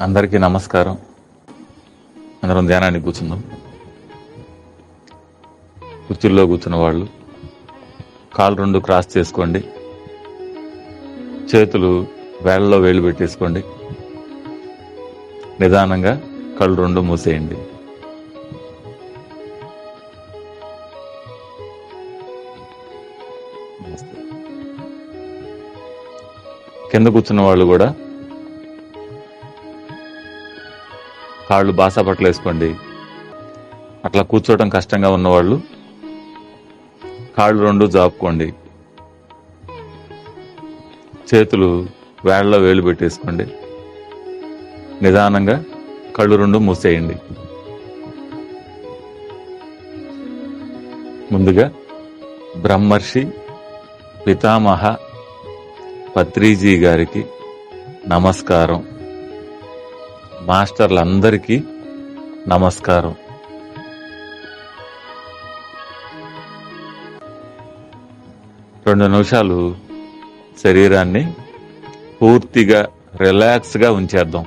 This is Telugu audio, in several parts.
అందరికీ నమస్కారం. అందరం ధ్యానానికి కూర్చుందాం. కుర్చీల్లో కూర్చున్న వాళ్ళు కాలు రెండు క్రాస్ చేసుకోండి. చేతులు వేళ్ళలో వేళ్ళు పెట్టేసుకోండి. నిదానంగా కళ్ళు రెండు మూసేయండి. కింద కూర్చున్న వాళ్ళు కూడా కాళ్ళు బాసాపట్లు వేసుకోండి. అట్లా కూర్చోవడం కష్టంగా ఉన్నవాళ్ళు కాళ్ళు రెండు జాపుకోండి. చేతులు వేళ్ళలో వేలు పెట్టేసుకోండి. నిదానంగా కళ్ళు రెండు మూసేయండి. ముందుగా బ్రహ్మర్షి పితామహ పత్రిజీ గారికి నమస్కారం. మాస్టర్లందరికీ నమస్కారం. రెండు నిమిషాలు శరీరాన్ని పూర్తిగా రిలాక్స్గా ఉంచేద్దాం.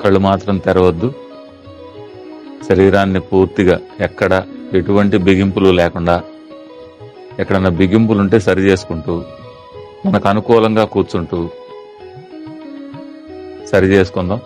కళ్ళు మాత్రం తెరవద్దు. శరీరాన్ని పూర్తిగా ఎక్కడ ఎటువంటి బిగింపులు లేకుండా ఎక్కడన్నా బిగింపులు ఉంటే సరి చేసుకుంటూ మనకు అనుకూలంగా కూర్చుంటూ సరి చేసుకుందాం.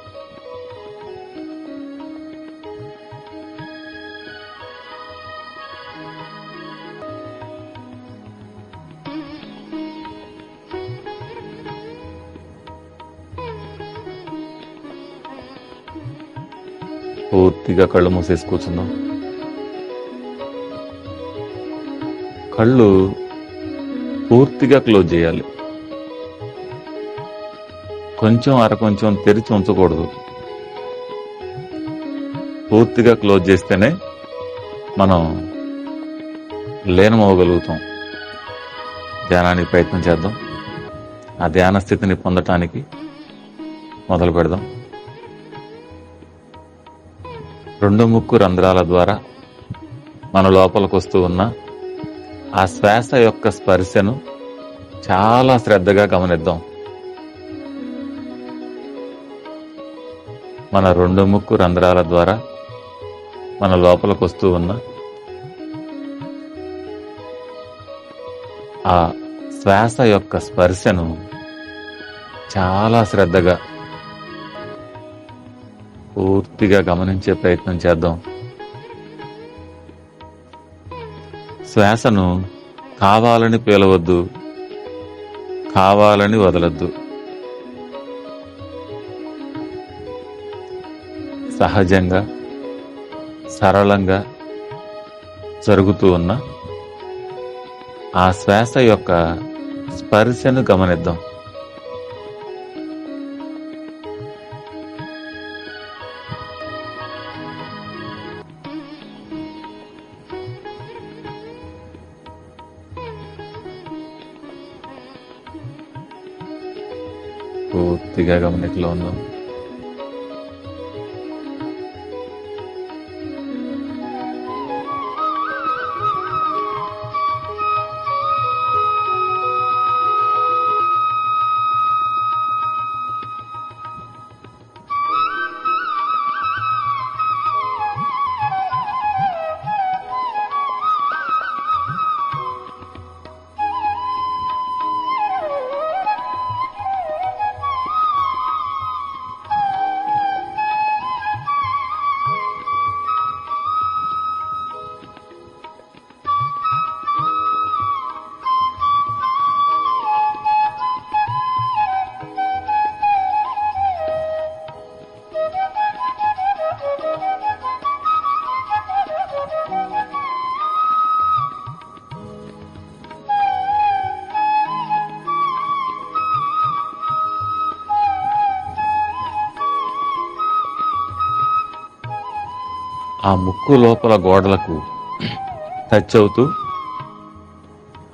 పూర్తిగా కళ్ళు మూసేసి కూర్చుందాం. కళ్ళు పూర్తిగా క్లోజ్ చేయాలి. కొంచెం అర కొంచెం తెరిచి ఉంచకూడదు. పూర్తిగా క్లోజ్ చేస్తేనే మనం లీనమవ్వగలుగుతాం. ధ్యానానికి ప్రయత్నం చేద్దాం. ఆ ధ్యాన స్థితిని పొందటానికి మొదలు పెడదాం. రెండు ముక్కు రంధ్రాల ద్వారా మన లోపలికి వస్తూ ఉన్న ఆ శ్వాస యొక్క స్పర్శను చాలా శ్రద్ధగా గమనిద్దాం. మన రెండు ముక్కు రంధ్రాల ద్వారా మన లోపలికి వస్తూ ఉన్న ఆ శ్వాస యొక్క స్పర్శను చాలా శ్రద్ధగా పూర్తిగా గమనించే ప్రయత్నం చేద్దాం. శ్వాసను కావాలని పీలవద్దు కావాలని వదలద్దు. సహజంగా సరళంగా జరుగుతూ ఉన్న ఆ శ్వాస యొక్క స్పర్శను గమనిద్దాం. పూర్తిగా గమనికలో ఉందాం ఆ ముక్కు లోపల గోడలకు టచ్ అవుతూ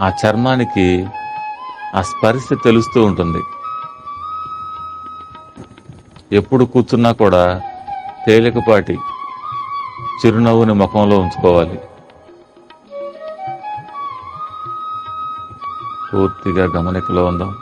ఆ చర్మానికి ఆ స్పర్శ తెలుస్తూ ఉంటుంది. ఎప్పుడు కూర్చున్నా కూడా తేలికపాటి చిరునవ్వుని ముఖంలో ఉంచుకోవాలి. పూర్తిగా గమనికలో ఉందాం.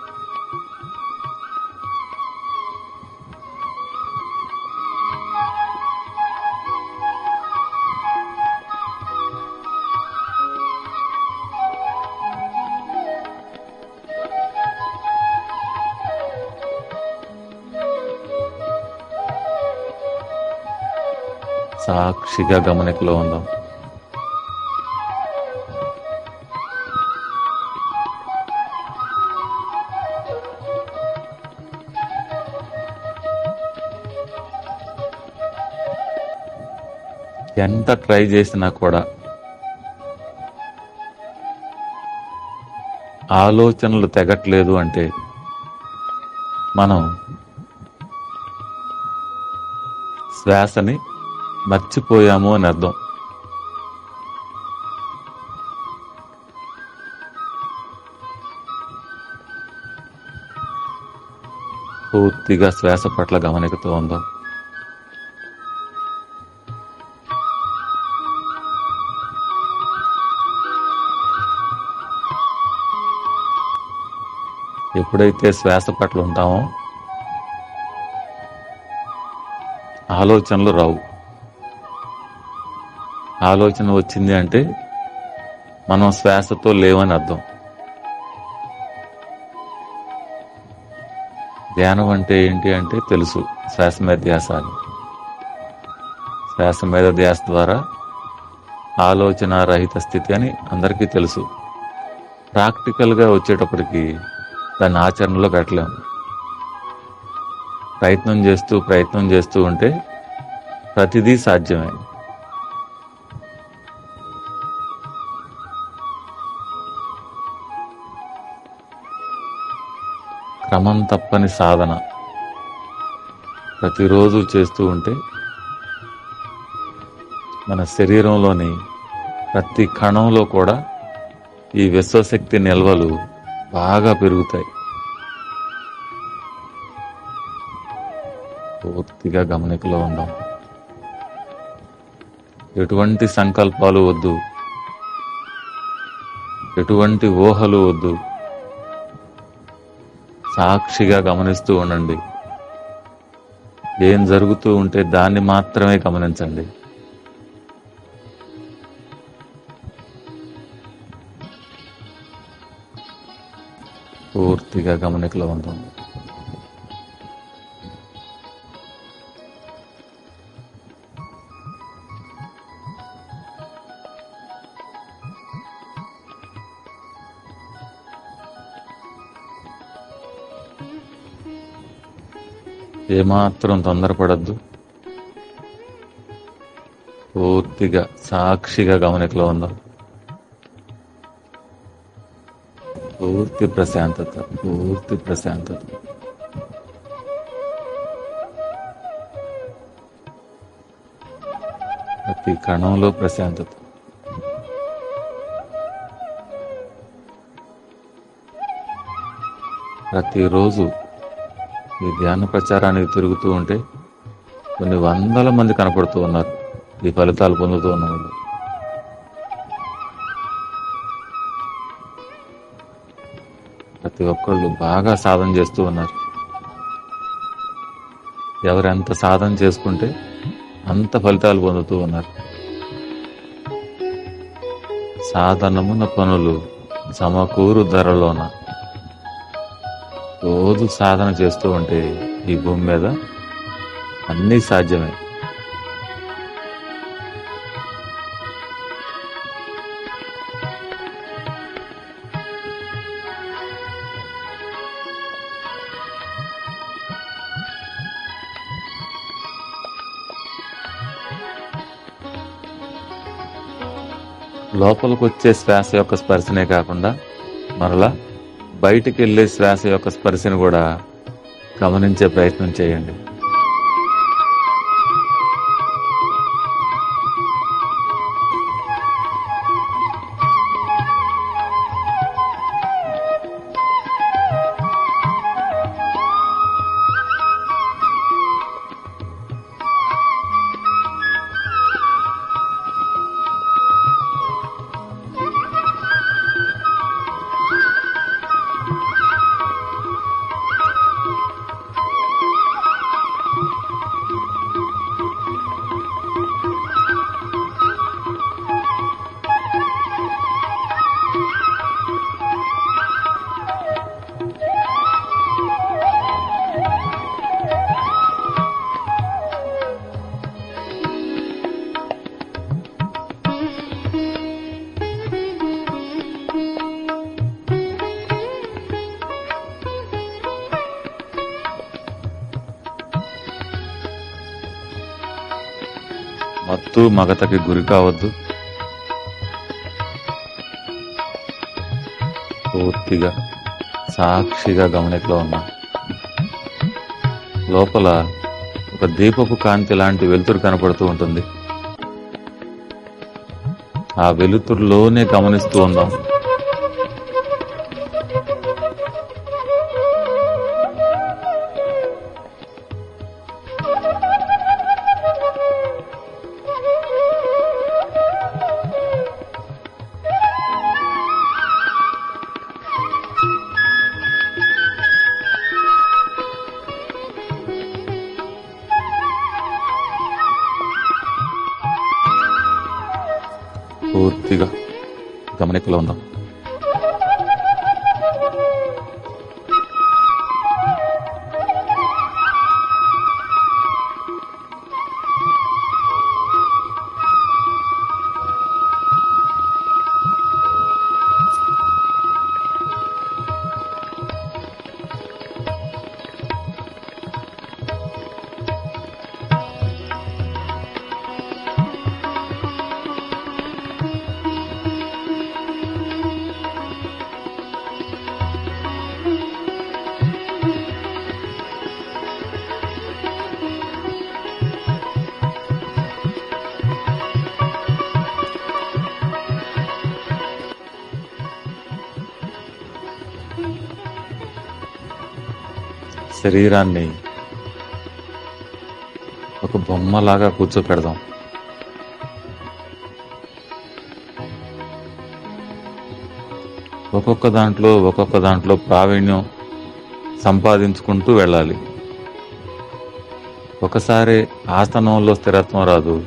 సాక్షిగా గమనికలో ఉందాం. ఎంత ట్రై చేసినా కూడా ఆలోచనలు తెగట్లేదు అంటే మనం శ్వాసని మర్చిపోయాము అని అర్థం. పూర్తిగా శ్వాస పట్ల గమనికతో ఉందాం. ఎప్పుడైతే శ్వాస పట్ల ఉంటామో ఆలోచనలు రావు. ఆలోచన వచ్చింది అంటే మనం శ్వాసతో లేవని అర్థం. ధ్యానం అంటే ఏంటి అంటే తెలుసు శ్వాస మీద ధ్యాస అని శ్వాస మీద ధ్యాస ద్వారా ఆలోచన రహిత స్థితి అని అందరికీ తెలుసు. ప్రాక్టికల్గా వచ్చేటప్పటికి దాన్ని ఆచరణలో పెట్టలేము ప్రయత్నం చేస్తూ ప్రయత్నం చేస్తూ ఉంటే ప్రతిదీ సాధ్యమే. క్రమం తప్పని సాధన. ప్రతిరోజు చేస్తూ ఉంటే మన శరీరంలోని ప్రతి కణంలో కూడా ఈ విశ్వశక్తి నిల్వలు బాగా పెరుగుతాయి. పూర్తిగా గమనికలో ఉందాం. ఎటువంటి సంకల్పాలు వద్దు. ఎటువంటి ఊహలు వద్దు. సాక్షిగా గమనిస్తూ ఉండండి. ఏం జరుగుతూ ఉంటే దాన్ని మాత్రమే గమనించండి. పూర్తిగా గమనికలో ఉంటుంది ఏమాత్రం తొందరపడద్దు. పూర్తిగా సాక్షిగా గమనికలో ఉందాం. పూర్తి ప్రశాంతత పూర్తి ప్రశాంతత. ప్రతి కణంలో ప్రశాంతత. ప్రతిరోజు ఈ ధ్యాన ప్రచారానికి తిరుగుతూ ఉంటే కొన్ని వందల మంది కనపడుతూ ఉన్నారు. ఈ ఫలితాలు పొందుతూ ఉన్నారు ప్రతి ఒక్కళ్ళు బాగా సాధన చేస్తూ ఉన్నారు. ఎవరెంత సాధన చేసుకుంటే అంత ఫలితాలు పొందుతూ ఉన్నారు. సాధనమున పనులు సమకూరు ధరలోన రోజు సాధన చేస్తూ ఉంటే ఈ భూమి మీద అన్నీ సాధ్యమే. లోపలికి వచ్చే శ్వాస యొక్క స్పర్శనే కాకుండా మరలా బయటికి వెళ్ళే శ్వాస యొక్క స్పర్శను కూడా గమనించే ప్రయత్నం చేయండి. మత్తు మగతకి గురి కావద్దు. పూర్తిగా సాక్షిగా గమనికలో ఉన్నా. లోపల ఒక దీపపు కాంతి లాంటి వెలుతురు కనపడుతూ ఉంటుంది. ఆ వెలుతురులోనే గమనిస్తూ ఉందాం గమనికలో ఉందాం శరీరాన్ని ఒక బొమ్మలాగా కూర్చోపెడదాం. ఒక్కొక్క దాంట్లో ఒక్కొక్క దాంట్లో ప్రావీణ్యం సంపాదించుకుంటూ వెళ్ళాలి. ఒకసారి ఆసనంలో స్థిరత్వం రాదు.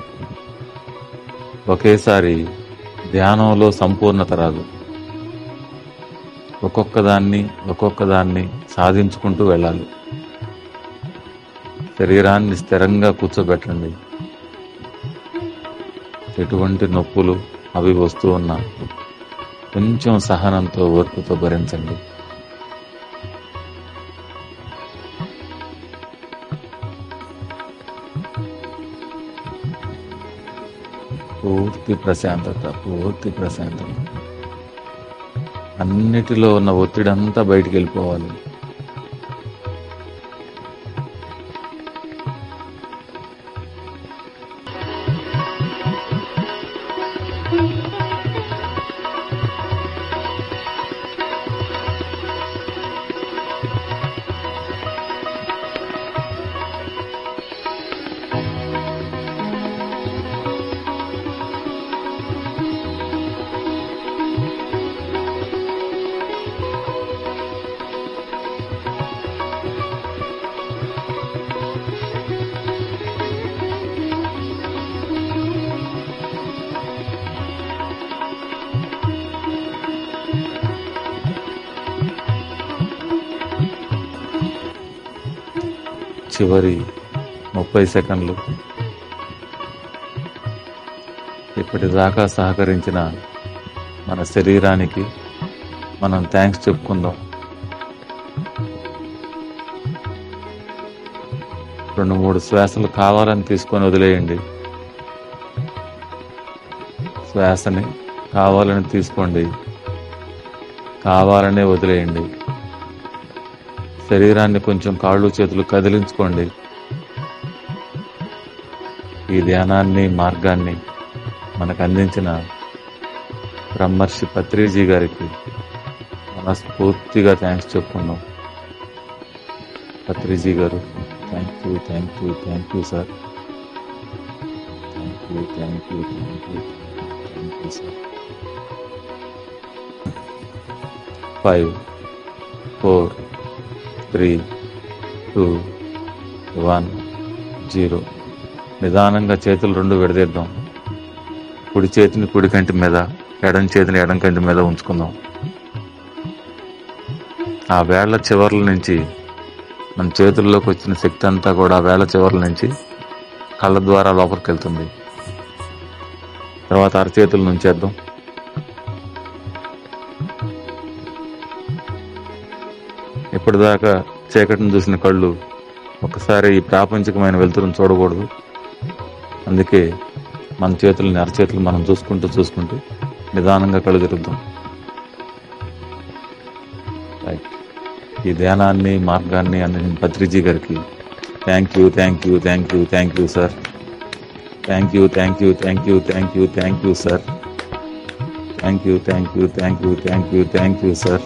ఒకేసారి ధ్యానంలో సంపూర్ణత రాదు. ఒక్కొక్క దాన్ని ఒక్కొక్క దాన్ని సాధించుకుంటూ వెళ్ళాలి. శరీరాన్ని స్థిరంగా కూర్చోబెట్టండి. ఎటువంటి నొప్పులు అవి వస్తూ ఉన్నా కొంచెం సహనంతో ఓర్పుతో భరించండి. పూర్తి ప్రశాంతత పూర్తి ప్రశాంతత. అన్నిటిలో ఉన్న ఒత్తిడి అంతా బయటికి వెళ్ళిపోవాలి. చివరి ముప్పై సెకండ్లు. ఇప్పటిదాకా సహకరించిన మన శరీరానికి మనం థ్యాంక్స్ చెప్పుకుందాం. రెండు మూడు శ్వాసలు కావాలని తీసుకొని వదిలేయండి. శ్వాసని కావాలని తీసుకోండి. కావాలనే వదిలేయండి. శరీరాన్ని కొంచెం కాళ్ళు చేతులు కదిలించుకోండి. ఈ ధ్యానాన్ని మార్గాన్ని మనకు అందించిన బ్రహ్మర్షి పత్రిజీ గారికి మనస్ఫూర్తిగా థ్యాంక్స్ చెప్పుకున్నాం పత్రిజీ గారు thank you thank you thank you sir thank you thank you thank you thank you sir five four three two one zero. నిదానంగా చేతులు రెండు విడదీద్దాం. కుడి చేతిని కుడి కంటి మీద ఎడం చేతిని ఎడం కంటి మీద ఉంచుకుందాం. ఆ వేళ్ళ చివర్ల నుంచి మన చేతుల్లోకి వచ్చిన శక్తి అంతా కూడా ఆ చివరి చివర్ల నుంచి కళ్ళ ద్వారా లోపలికి వెళ్తుంది. తర్వాత అరచేతుల నుంచేద్దాం ఇప్పటిదాకా చీకటిని చూసిన కళ్ళు ఒకసారి ఈ ప్రాపంచికమైన వెలుతురును చూడకూడదు అందుకే మన చేతులని అరచేతులు మనం చూసుకుంటూ చూసుకుంటూ నిదానంగా కళ్ళు తిరుగుతాం రైట్ ఈ ధ్యానాన్ని మార్గాన్ని అందించిన పత్రిజీ గారికి thank you thank you thank you thank you sir thank you thank you thank you thank you thank you sir thank you thank you thank you thank you thank you sir